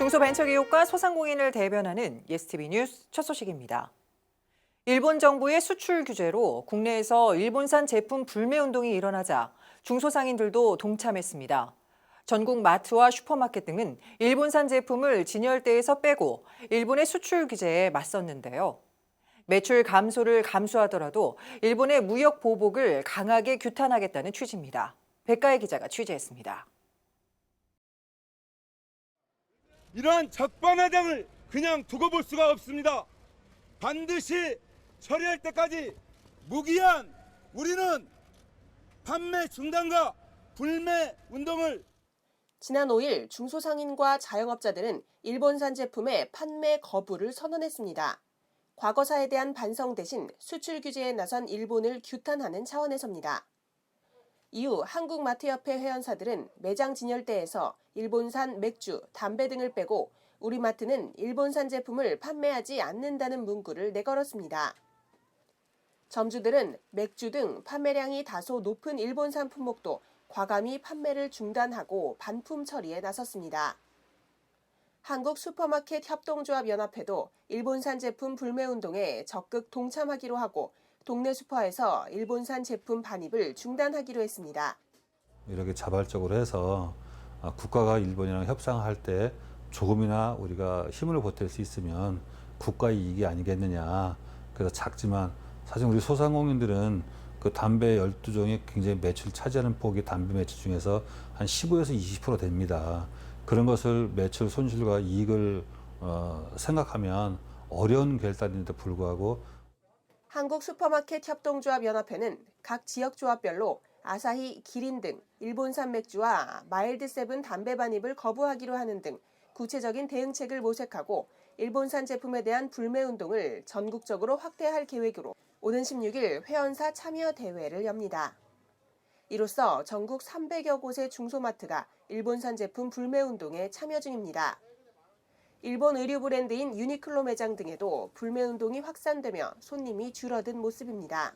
중소벤처기업과 소상공인을 대변하는 예스티비 뉴스 첫 소식입니다. 일본 정부의 수출 규제로 국내에서 일본산 제품 불매 운동이 일어나자 중소상인들도 동참했습니다. 전국 마트와 슈퍼마켓 등은 일본산 제품을 진열대에서 빼고 일본의 수출 규제에 맞섰는데요. 매출 감소를 감수하더라도 일본의 무역 보복을 강하게 규탄하겠다는 취지입니다. 백가의 기자가 취재했습니다. 이러한 적반하장을 그냥 두고 볼 수가 없습니다. 반드시 처리할 때까지 무기한 우리는 판매 중단과 불매 운동을 지난 5일 중소상인과 자영업자들은 일본산 제품의 판매 거부를 선언했습니다. 과거사에 대한 반성 대신 수출 규제에 나선 일본을 규탄하는 차원에서입니다. 이후 한국마트협회 회원사들은 매장 진열대에서 일본산 맥주, 담배 등을 빼고 우리 마트는 일본산 제품을 판매하지 않는다는 문구를 내걸었습니다. 점주들은 맥주 등 판매량이 다소 높은 일본산 품목도 과감히 판매를 중단하고 반품 처리에 나섰습니다. 한국 슈퍼마켓 협동조합 연합회도 일본산 제품 불매 운동에 적극 동참하기로 하고 동네 슈퍼에서 일본산 제품 반입을 중단하기로 했습니다. 이렇게 자발적으로 해서 아, 국가가 일본이랑 협상할 때 조금이나 우리가 힘을 보탤 수 있으면 국가 이익이 아니겠느냐. 그래서 작지만 사실 우리 소상공인들은 그 담배 12종이 굉장히 매출 차지하는 폭이 담배 매출 중에서 한 15에서 20% 됩니다. 그런 것을 매출 손실과 이익을 어, 생각하면 어려운 결단인데 불구하고 한국 슈퍼마켓 협동조합 연합회는 각 지역 조합별로 아사히, 기린 등 일본산 맥주와 마일드 세븐 담배 반입을 거부하기로 하는 등 구체적인 대응책을 모색하고 일본산 제품에 대한 불매 운동을 전국적으로 확대할 계획으로 오는 16일 회원사 참여 대회를 엽니다. 이로써 전국 300여 곳의 중소마트가 일본산 제품 불매 운동에 참여 중입니다. 일본 의류 브랜드인 유니클로 매장 등에도 불매 운동이 확산되며 손님이 줄어든 모습입니다.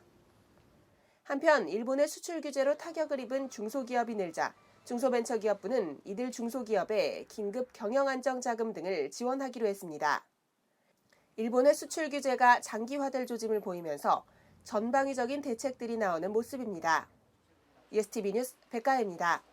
한편 일본의 수출 규제로 타격을 입은 중소기업이 늘자 중소벤처기업부는 이들 중소기업에 긴급 경영안정자금 등을 지원하기로 했습니다. 일본의 수출 규제가 장기화될 조짐을 보이면서 전방위적인 대책들이 나오는 모습입니다. 예스티비 뉴스 백가혜입니다.